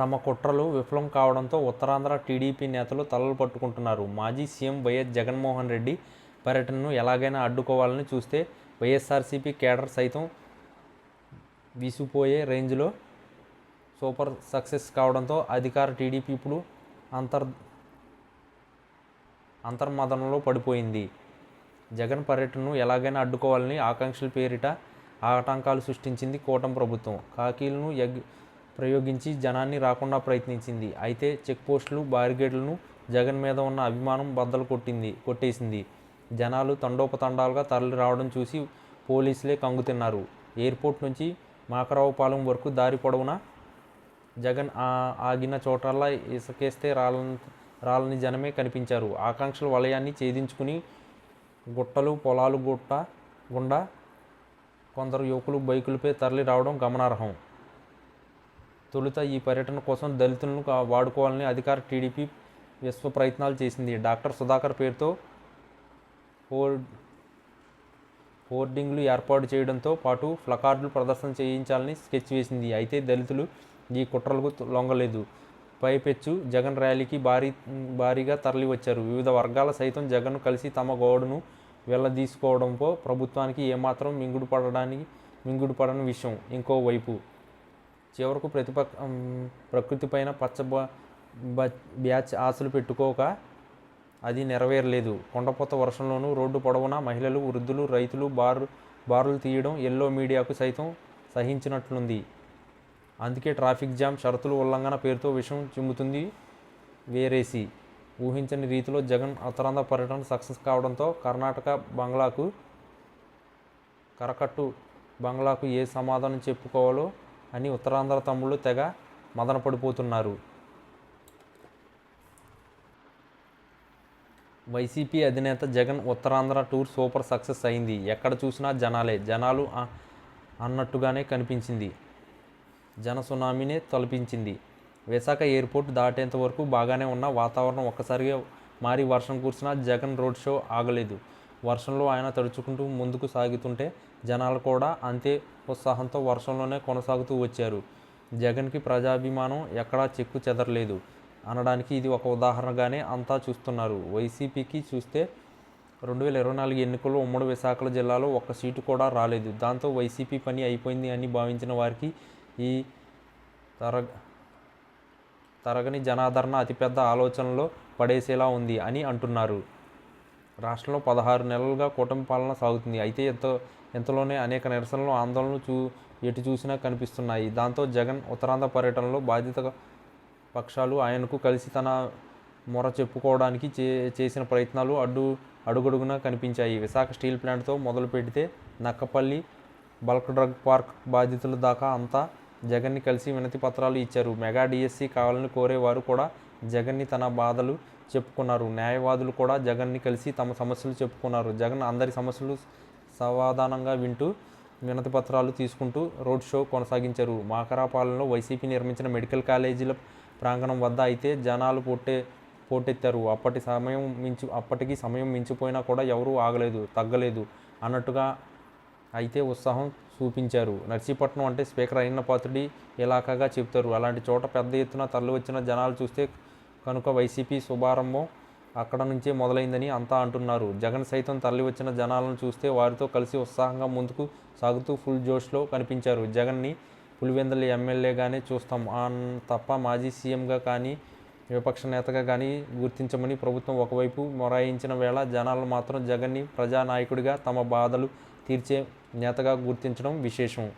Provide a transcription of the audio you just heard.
తమ కుట్రలు విఫలం కావడంతో ఉత్తరాంధ్ర టీడీపీ నేతలు తలలు పట్టుకుంటున్నారు. మాజీ సీఎం వైఎస్ జగన్మోహన్ రెడ్డి పర్యటనను ఎలాగైనా అడ్డుకోవాలని చూస్తే వైఎస్ఆర్సీపీ కేడర్ సైతం విసిపోయే రేంజ్లో సూపర్ సక్సెస్ కావడంతో అధికార టీడీపీ ఇప్పుడు అంతర్ అంతర్మదనంలో పడిపోయింది. జగన్ పర్యటనను ఎలాగైనా అడ్డుకోవాలని ఆకాంక్షల పేరిట ఆటంకాలు సృష్టించింది కూటమి ప్రభుత్వం. కాకీలను ఎగ్ ప్రయోగించి జనాన్ని రాకుండా ప్రయత్నించింది. అయితే చెక్ పోస్టులు బారిగేడ్లను జగన్ మీద ఉన్న అభిమానం బద్దలు కొట్టింది కొట్టేసింది. జనాలు తండోపతండాలుగా తరలి రావడం చూసి పోలీసులే కంగుతిన్నారు ఎయిర్పోర్ట్ నుంచి మాకరావుపాలెం వరకు దారి పొడవునా? జగన్ ఆగిన చోటల్లా ఇసుకేస్తే రాలని రాలని జనమే కనిపించారు. ఆకాంక్షల వలయాన్ని ఛేదించుకుని గుట్టలు పొలాలు గుట్ట గుండా కొందరు యువకులు బైకులపై తరలి రావడం గమనార్హం. తొలుత ఈ పర్యటన కోసం దళితులను వాడుకోవాలని అధికార టీడీపీ విశ్వ ప్రయత్నాలు చేసింది. డాక్టర్ సుధాకర్ పేరుతో హోర్డ్ హోర్డింగ్లు ఏర్పాటు చేయడంతో పాటు ఫ్లకార్డులు ప్రదర్శన చేయించాలని స్కెచ్ వేసింది. అయితే దళితులు ఈ కుట్రలకు లొంగలేదు. పైపెచ్చు జగన్ ర్యాలీకి భారీ భారీగా తరలి వచ్చారు వివిధ వర్గాల సైతం జగన్ కలిసి తమ గోడును వెళ్ళదీసుకోవడంతో ప్రభుత్వానికి ఏమాత్రం మింగుడు పడడానికి మింగుడు పడని విషయం ఇంకోవైపు చివరకు ప్రతిపక్ష ప్రకృతిపైన పచ్చ బ- బ- బ్యాచ్ ఆశలు పెట్టుకోక అది నెరవేరలేదు. కొండపోత వర్షంలోనూ రోడ్డు పొడవునా మహిళలు వృద్ధులు రైతులు బారు బారులు తీయడం ఎల్లో మీడియాకు సైతం సహించినట్లుంది. అందుకే ట్రాఫిక్ జామ్ షరతులు ఉల్లంఘన పేరుతో విషయం చిమ్ముతుంది వేరేసి. ఊహించని రీతిలో జగన్ ఉత్తరాంధ్ర పర్యటన సక్సెస్ కావడంతో కర్ణాటక బంగ్లాకు కరకట్టు బంగ్లాకు ఏ సమాధానం చెప్పుకోవాలో అని ఉత్తరాంధ్ర తమ్ముళ్ళు తెగ మదనపడిపోతున్నారు. వైసీపీ అధినేత Jagan Uttarandhra tour super success అయింది. ఎక్కడ చూసినా జనాలే జనాలు అన్నట్టుగానే కనిపించింది. జన సునామీనే తలపించింది. విశాఖ ఎయిర్పోర్ట్ దాటేంత వరకు బాగానే ఉన్న వాతావరణం ఒక్కసారిగా మారి వర్షం కురిసినా జగన్ రోడ్ షో ఆగలేదు. వర్షంలో ఆయన తడుచుకుంటూ ముందుకు సాగుతుంటే జనాలు కూడా అంతే ఉత్సాహంతో వర్షంలోనే కొనసాగుతూ వచ్చారు. జగన్కి ప్రజాభిమానం ఎక్కడా చెక్కు చెదరలేదు. అనడానికి ఇది ఒక ఉదాహరణగానే అంతా చూస్తున్నారు. వైసీపీకి చూస్తే రెండు వేల ఇరవై నాలుగు ఎన్నికల్లో ఉమ్మడి విశాఖ జిల్లాలో ఒక్క సీటు కూడా రాలేదు. దాంతో వైసీపీ పని అయిపోయింది అని భావించిన వారికి ఈ తర తరగని జనాదరణ అతిపెద్ద ఆలోచనలో పడేసేలా ఉంది అని అంటున్నారు. రాష్ట్రంలో పదహారు నెలలుగా కూటమి పాలన సాగుతుంది. అయితే ఎంతో ఎంతలోనే అనేక నిరసనలు ఆందోళనలు చూ ఎటు చూసినా కనిపిస్తున్నాయి. దాంతో జగన్ ఉత్తరాంధ్ర పర్యటనలో బాధ్యత పక్షాలు ఆయనకు కలిసి తన మొర చెప్పుకోవడానికి చే చేసిన ప్రయత్నాలు అడ్డు అడుగడుగునా కనిపించాయి. విశాఖ స్టీల్ ప్లాంట్తో మొదలు పెడితే నక్కపల్లి బల్క్ డ్రగ్ పార్క్ బాధితుల దాకా అంతా జగన్ని కలిసి వినతి పత్రాలు ఇచ్చారు. మెగా డిఎస్సి కావాలని కోరేవారు కూడా జగన్ని తన బాధలు చెప్పుకున్నారు. న్యాయవాదులు కూడా జగన్ని కలిసి తమ సమస్యలు చెప్పుకున్నారు. జగన్ అందరి సమస్యలు సమాధానంగా వింటూ వినతి పత్రాలు తీసుకుంటూ రోడ్ షో కొనసాగించారు. మాకరాపాలెంలో వైసీపీ నిర్మించిన మెడికల్ కాలేజీల ప్రాంగణం వద్ద అయితే జనాలు పోటే పోటెత్తారు. అప్పటి సమయం మించి అప్పటికి సమయం మించిపోయినా కూడా ఎవరూ ఆగలేదు తగ్గలేదు అన్నట్టుగా అయితే ఉత్సాహం చూపించారు. నర్సీపట్నం అంటే స్పీకర్ అయిన పాత్రుడి ఇలాకాగా చెప్తారు అలాంటి చోట పెద్ద ఎత్తున తరలి వచ్చిన జనాలు చూస్తే కనుక వైసీపీ శుభారంభం అక్కడ నుంచే మొదలైందని అంతా అంటున్నారు. జగన్ సైతం తరలివచ్చిన జనాలను చూస్తే వారితో కలిసి ఉత్సాహంగా ముందుకు సాగుతూ ఫుల్ జోష్లో కనిపించారు. జగన్ని పులివెందుల ఎమ్మెల్యేగానే చూస్తాం. ఆ తప్ప మాజీ సీఎంగా కానీ విపక్ష నేతగా కానీ గుర్తించమని ప్రభుత్వం ఒకవైపు మొరాయించిన వేళ జనాలు మాత్రం జగన్ని ప్రజానాయకుడిగా తమ బాధలు తీర్చే నేతగా గుర్తించడం విశేషం.